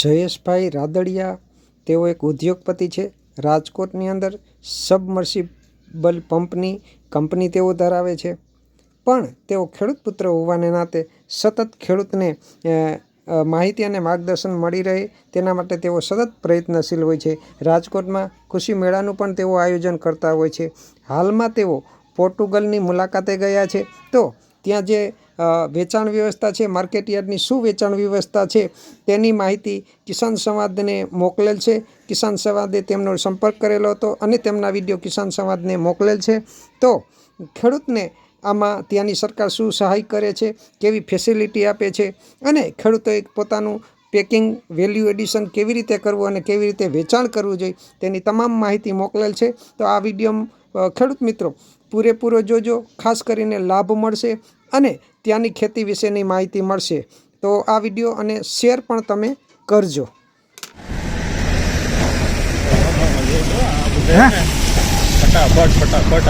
જયેશભાઈ રાદડિયા, તેઓ એક ઉદ્યોગપતિ છે. રાજકોટની અંદર સબમર્સિબલ પંપની કંપની તેઓ ધરાવે છે. પણ તેઓ ખેડૂત પુત્ર હોવાને નાતે સતત ખેડૂતને માહિતી અને માર્ગદર્શન મળી રહે તેના માટે તેઓ સતત પ્રયત્નશીલ હોય છે. રાજકોટમાં કૃષિ મેળાનું પણ તેઓ આયોજન કરતા હોય છે. હાલમાં તેઓ પોર્ટુગલની મુલાકાતે ગયા છે. તો ત્યાં જે વેચાણ વ્યવસ્થા છે માર્કેટ યાર્ડની શું વેચાણ વ્યવસ્થા છે, તેની માહિતી કિસાન સંવાદને મોકલેલ છે. કિસાન સંવાદે તેમનો સંપર્ક કરેલો હતો અને તેમના વીડિયો કિસાન સંવાદને મોકલેલ છે. તો ખેડૂતને આમાં ત્યાંની સરકાર શું સહાય કરે છે, કેવી ફેસિલિટી આપે છે અને ખેડૂતોએ પોતાનું પેકિંગ વેલ્યુ એડિશન કેવી રીતે કરવું અને કેવી રીતે વેચાણ કરવું જોઈએ, તેની તમામ માહિતી મોકલેલ છે. તો આ વીડિયો ખેડૂત મિત્રો, પૂરેપૂરો જોજો. ખાસ કરીને લાભ મળશે. અને ત્યાંની ખેતી વિશેની માહિતી મળશે. તો આ વીડિયો અને શેર પણ તમે કરજો. ફટાફટ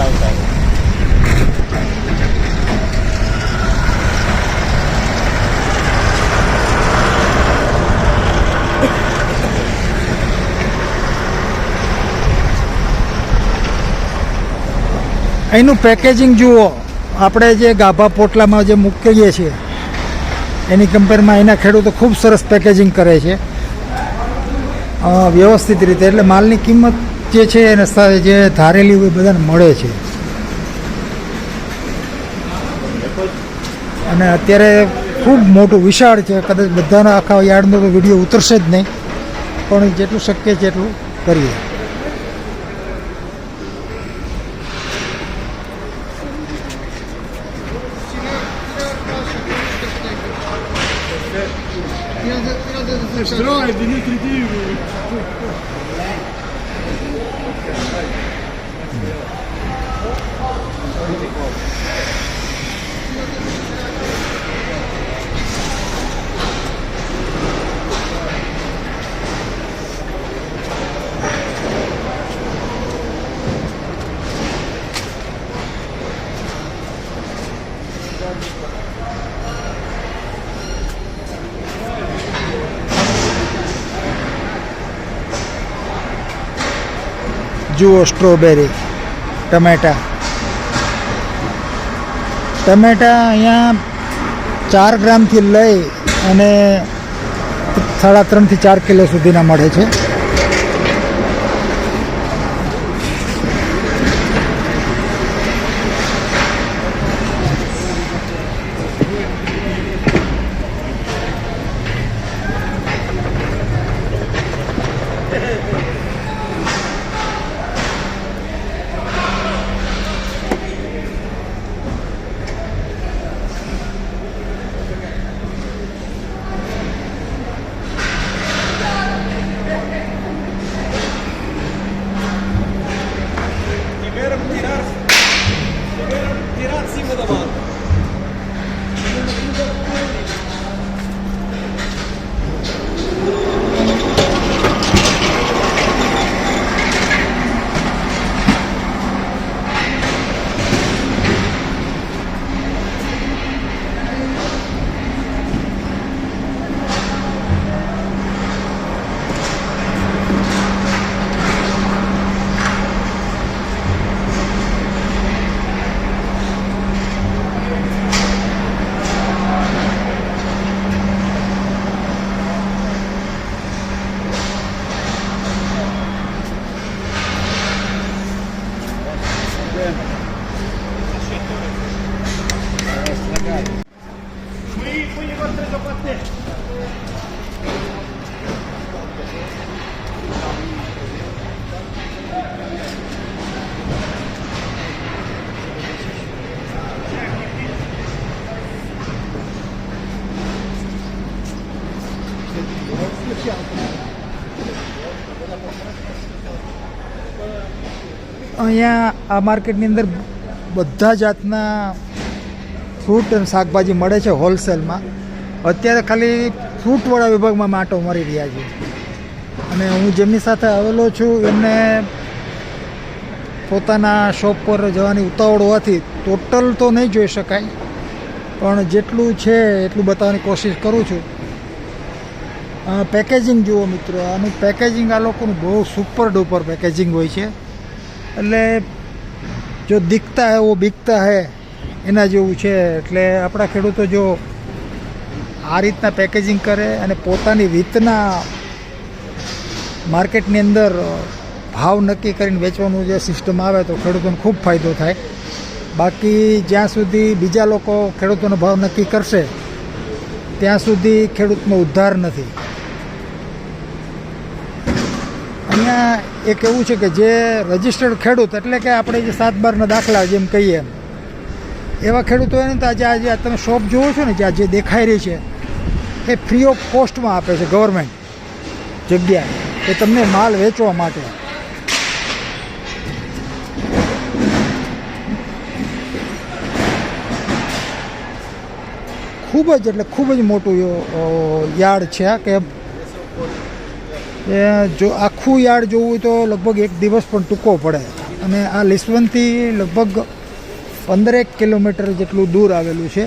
એનું પેકેજિંગ જુઓ. આપણે જે ગાભા પોટલામાં જે મૂકીએ છીએ, એની કમ્પેરમાં એના ખેડૂતો ખૂબ સરસ પેકેજિંગ કરે છે. વ્યવસ્થિત રીતે. એટલે માલની કિંમત જે છે એને જે ધારેલી હોય બધાને મળે છે. અને અત્યારે ખૂબ મોટું વિશાળ છે. કદાચ બધાના આખા યાર્ડનો તો વીડિયો ઉતરશે જ નહીં. પણ જેટલું શક્ય છે એટલું કરીએ. to do. જુઓ સ્ટ્રોબેરી ટમેટા. ટમેટા અહીંયા ચાર ગ્રામથી લઈ અને સાડા ત્રણથી ચાર કિલો સુધીના મળે છે. અહીંયા આ માર્કેટની અંદર બધા જાતના ફ્રૂટ અને શાકભાજી મળે છે હોલસેલમાં. અત્યારે ખાલી ફ્રૂટવાળા વિભાગમાં માટો મળી રહ્યા છે. અને હું જેમની સાથે આવેલો છું, એમને પોતાના શોપ પર જવાની ઉતાવળ હોવાથી ટોટલ તો નહીં જોઈ શકાય, પણ જેટલું છે એટલું બતાવવાની કોશિશ કરું છું. પેકેજિંગ જુઓ મિત્રો, આનું પેકેજિંગ આ લોકોનું બહુ સુપર ડુપર પેકેજિંગ હોય છે. એટલે જો દીખતા હે બીકતા હે, એના જેવું છે. એટલે આપણા ખેડૂતો જો આ રીતના પેકેજિંગ કરે અને પોતાની રીતના માર્કેટની અંદર ભાવ નક્કી કરીને વેચવાનું જે સિસ્ટમ આવે તો ખેડૂતોને ખૂબ ફાયદો થાય. બાકી જ્યાં સુધી બીજા લોકો ખેડૂતોનો ભાવ નક્કી કરશે, ત્યાં સુધી ખેડૂતનો ઉદ્ધાર નથી. અહીંયા એક એવું છે કે જે રજિસ્ટર્ડ ખેડૂત, એટલે કે આપણે જે સાત બારના દાખલા જેમ કહીએ એમ, એવા ખેડૂતો એને તો આજે આજે તમે શોપ જોવો છો ને જે આ જે દેખાઈ રહી છે, એ ફ્રી ઓફ કોસ્ટમાં આપે છે ગવર્મેન્ટ જગ્યા એ તમને માલ વેચવા માટે. ખૂબ જ, એટલે ખૂબ જ મોટું યાર્ડ છે કે એ જો આખું યાર્ડ જોવું તો લગભગ એક દિવસ પણ ટૂંકો પડે. અને આ લીસવનથી લગભગ પંદરેક કિલોમીટર જેટલું દૂર આવેલું છે.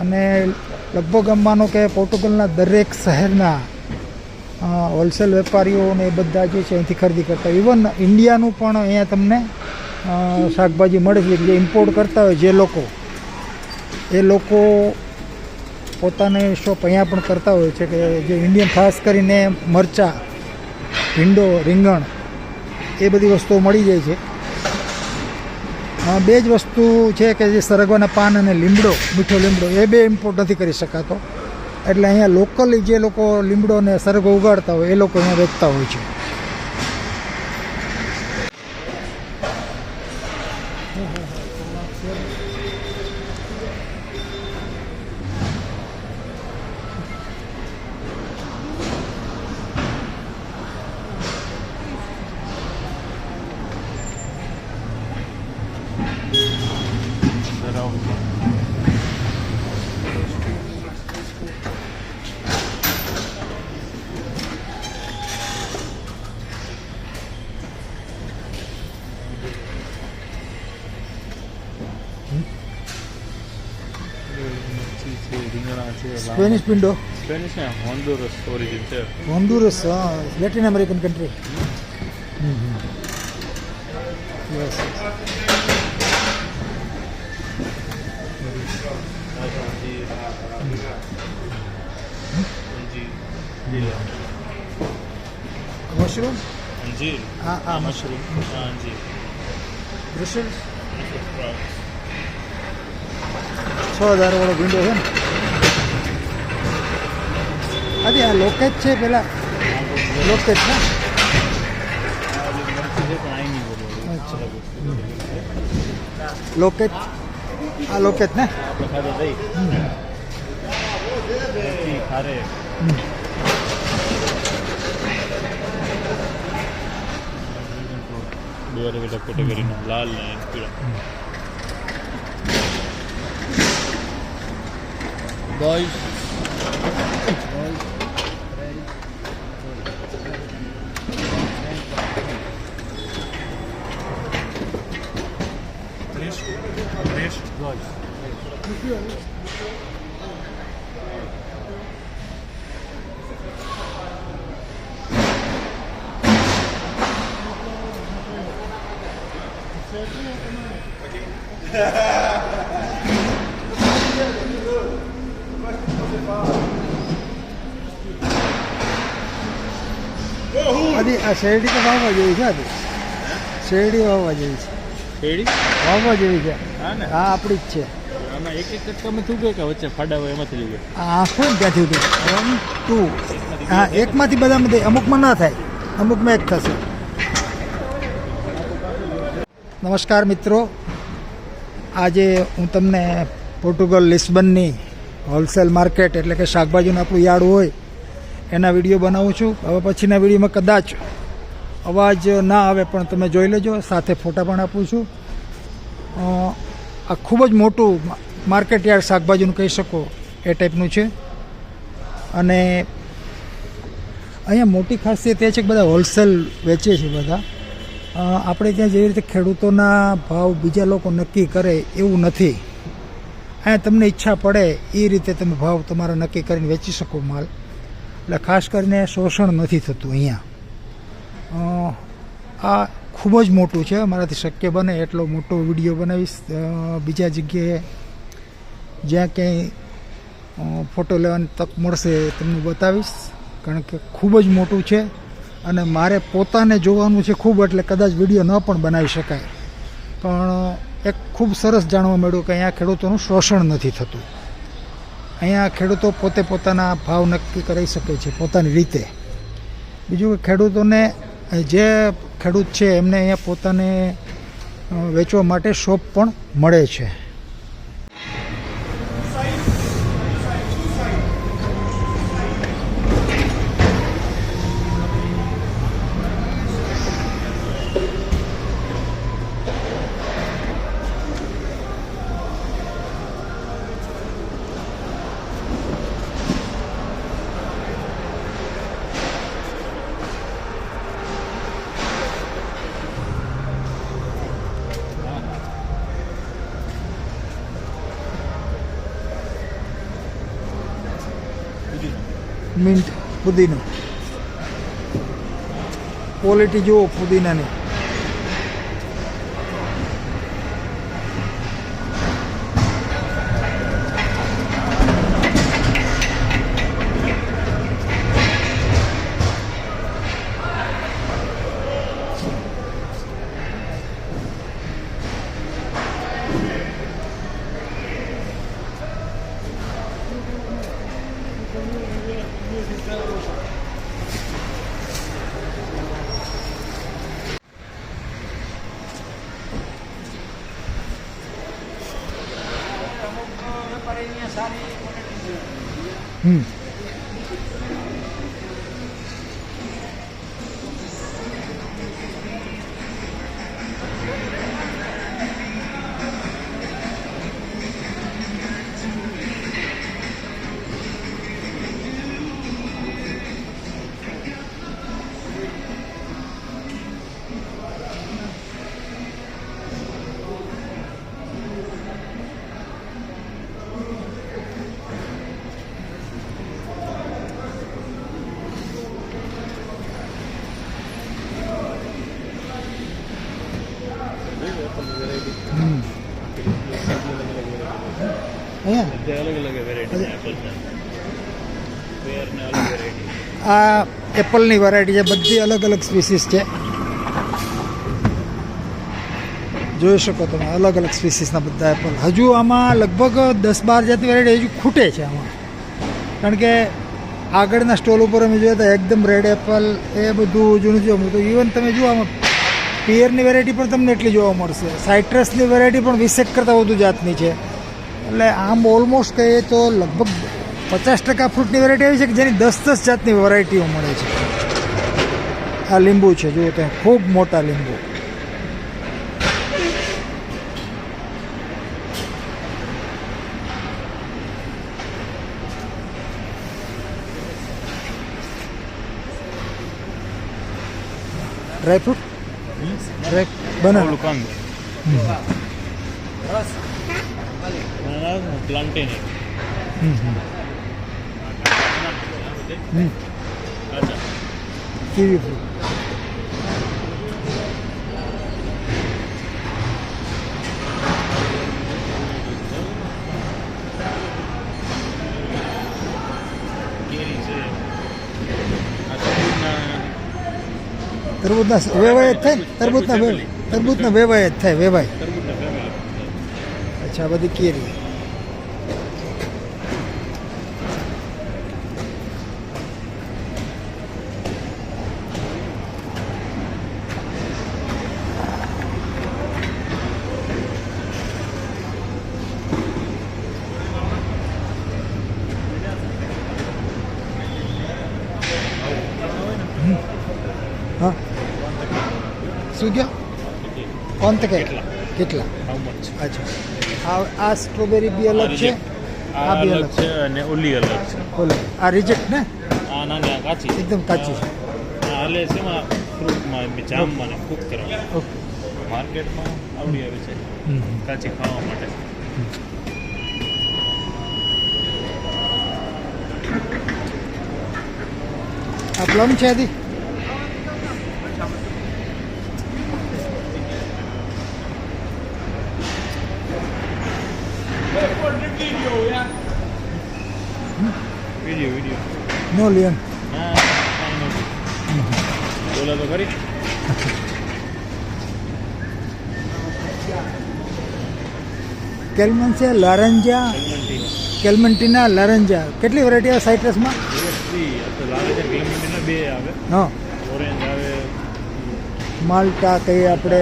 અને લગભગ આમ માનો કે પોર્ટુગલના દરેક શહેરના હોલસેલ વેપારીઓ ને એ બધા જે છે અહીંથી ખરીદી કરતા ઇવન ઇન્ડિયાનું પણ અહીંયા તમને શાકભાજી મળે છે, જે ઇમ્પોર્ટ કરતા હોય જે લોકો. એ લોકો પોતાને શોપ અહીંયા પણ કરતા હોય છે કે જે ઇન્ડિયન ખાસ કરીને મરચાં, ભીંડો, રીંગણ, એ બધી વસ્તુઓ મળી જાય છે. બે જ વસ્તુ છે કે જે સરગવાના પાન અને લીમડો, મીઠો લીમડો, એ બે ઇમ્પોર્ટ નથી કરી શકાતો. એટલે અહીંયા લોકલી જે લોકો લીમડો અને સરગવો ઉગાડતા હોય, એ લોકો અહીંયા વેચતા હોય છે. Spanish ಪಿಂಡು Spanish Honduras origin sir Honduras Latin American country hmm hmm yes mushroom अंजीर हाँ हाँ मशरूम हाँ अंजीर ब्रुशल्स ಸೊ ಧಾರವಾಡ ಗುಂಡಿ આજે આ લોકેજ છે પેલા લોકેજ ને લોકેજ આ લોકેજ ને બે અલગ અલગ કેટેગરીના લાલ ને પીળા બોય આજે આ શેરડી તો વાવવા જેવી છે આજે શેરડી વાવવા જેવી છે. શેરડી? વાવવા જેવી છે. હા ને. આ આપણી જ છે. આમાં એક એક હા, એકમાંથી બધામાંથી અમુકમાં ના થાય. અમુકમાં એક થશે. નમસ્કાર મિત્રો. આજે હું તમને પોર્ટુગલ લિસ્બનની હોલસેલ માર્કેટ એટલે કે શાકભાજીનું આપણું યાર્ડ હોય, એના વીડિયો બનાવું છું. હવે પછીના વિડીયોમાં કદાચ અવાજ ના આવે પણ તમે જોઈ લેજો. સાથે ફોટા પણ આપું છું. આ ખૂબ જ મોટું માર્કેટ યાર્ડ શાકભાજીનું કહી શકો, એ ટાઈપનું છે. અને અહીંયા મોટી ખાસિયત એ છે કે બધા હોલસેલ વેચે છે બધા. આપણે ત્યાં જેવી રીતે ખેડૂતોના ભાવ બીજા લોકો નક્કી કરે એવું નથી. અહીંયા તમને ઈચ્છા પડે એ રીતે તમે ભાવ તમારા નક્કી કરીને વેચી શકો માલ. એટલે ખાસ કરીને શોષણ નથી થતું અહીંયા. આ ખૂબ જ મોટું છે, મારાથી શક્ય બને એટલો મોટો વીડિયો બનાવીશ. બીજા જગ્યાએ જ્યાં ક્યાંય ફોટો લેવાની તક મળશે તમને બતાવીશ. કારણ કે ખૂબ જ મોટું છે અને મારે પોતાને જોવાનું છે ખૂબ, એટલે કદાચ વીડિયો ન પણ બનાવી શકાય. પણ એક ખૂબ સરસ જાણવા મળ્યું કે અહીંયા ખેડૂતોનું શોષણ નથી થતું. અહીંયા ખેડૂતો પોતે પોતાના ભાવ નક્કી કરી શકે છે પોતાની રીતે. બીજું કે ખેડૂતોને જે ખેડૂત છે એમને અહીંયા પોતાને વેચવા માટે શોપ પણ મળે છે. મિન્ટ પુદીનો. ક્વોલિટી જુઓ પુદીનાની. અલગ અલગ વેરાયટી એપલ આ એપલની વેરાયટી છે બધી અલગ અલગ સ્પીસીસ છે જોઈ શકો તમે અલગ અલગ સ્પીસીસના બધા એપલ હજુ આમાં લગભગ દસ બાર જાતની વેરાયટી હજુ ખૂટે છે આમાં. કારણ કે આગળના સ્ટોલ ઉપર અમે જોયા હતા એકદમ રેડ એપલ એ બધું જૂનું જોવા મળતું ઇવન તમે જુઓ આમાં પિયરની વેરાયટી પણ તમને એટલી જોવા મળશે. સાઇટ્રસની વેરાયટી પણ વીસેક કરતાં વધુ જાતની છે. એટલે આમ ઓલમોસ્ટ કહીએ તો લગભગ પચાસ ટકા ફ્રૂટની વેરાયટી આવી છે કે જેની દસ દસ જાતની વેરાયટીઓ મળે છે. આ લીંબુ છે જુઓ ત્યાં ખૂબ મોટા લીંબુ. Dry fruit dry banana. ઓલું પ્લાન્ટેન આ તરબૂચના તરબૂચના વેવાય જ થાય તરબૂચના વે તરબૂચના વેવાય જ થાય વેવાય. અચ્છા બધી કેરી. કહો કોણ તકે કેટલા? અચ્છા. આ આ સ્ટ્રોબેરી બી અલગ છે? આ બી અલગ છે અને ઓલી અલગ છે. ઓલી. આ રિજેક્ટ ને? આ ના ના કાચી. એકદમ કાચી છે. હાલે છે માં ફ્રૂટમાં જામમાં ને કુક કરવા. ઓકે. માર્કેટમાં આવડી આવે છે. કાચી ખાવા માટે. આ પ્લમ છે આથી વીડિયો Video, નો લિયન હા કાંઈ નથી બોલો તો ખરી. કેલ્મન છે લારંજા. કેલ્મન્ટીના લારંજા. કેટલી વેરાયટી આવે સાઇટ્રસમાં બે આવે. હા. ઓરેન્જ આવે. માલ્ટા કહીએ આપણે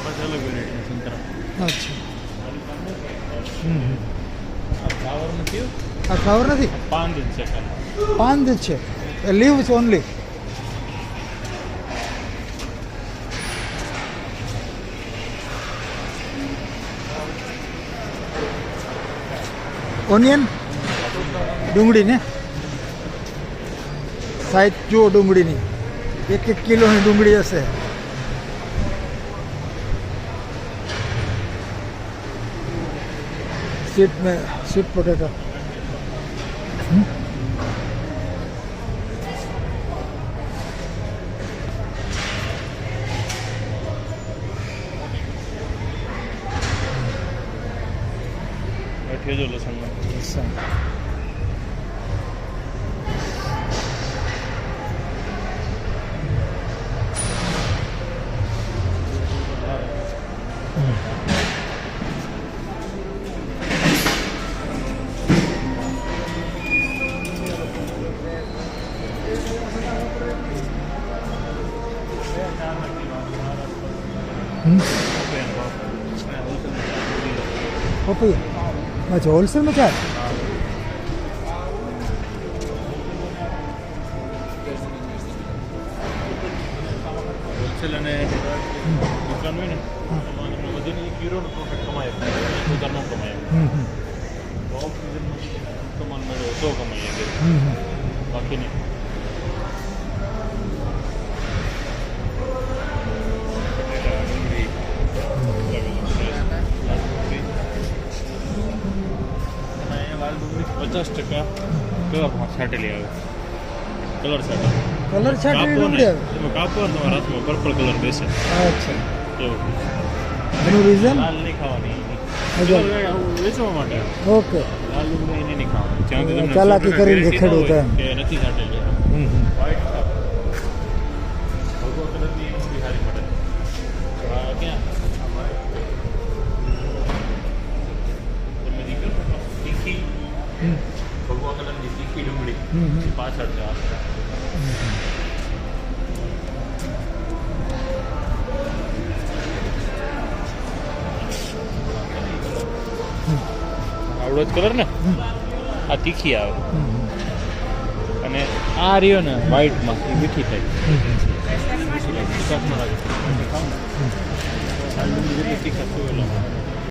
બસ અલગ વેરાયટી સંતરા અચ્છા હમ હમ. આ ફ્લાવર નથી આ ફ્લાવર નથી? પાંદ જ છે ખાલી. પાંદ જ છે લીવ્સ ઓનલી ઓનિયન ડુંગળી ને? સાઈઝ જુઓ ડુંગળીની. એક એક કિલોની ડુંગળી હશે. સ્વીટ મેં સ્વીટ પોટેટો Hmm? પપૈયા અચ્છા હોલસેલમાં ચાલ હોલસેલ પચાસ ટકા કલરમાં છાંટેલી આવે. કલર છાંટે કલર છાંટેલી કાપો ને. ડુંગળી આવે? તમે કાપો ને તમારા હાથમાં પર્પલ કલર બેસે. અચ્છા. એવું. એનું રીઝન લાલ નહીં ખાવાની. વેચવા માટે. ઓકે. લાલ ડુંગળી નહીં ખાવાની. ચાલાકી કરીને ખેડૂત નથી છાંટેલી. હમ પાછળ છે આવડો જ કલર ને? આ તીખી આવે. અને આ રહ્યો ને વ્હાઈટમાં એ મીઠી થાય. હમ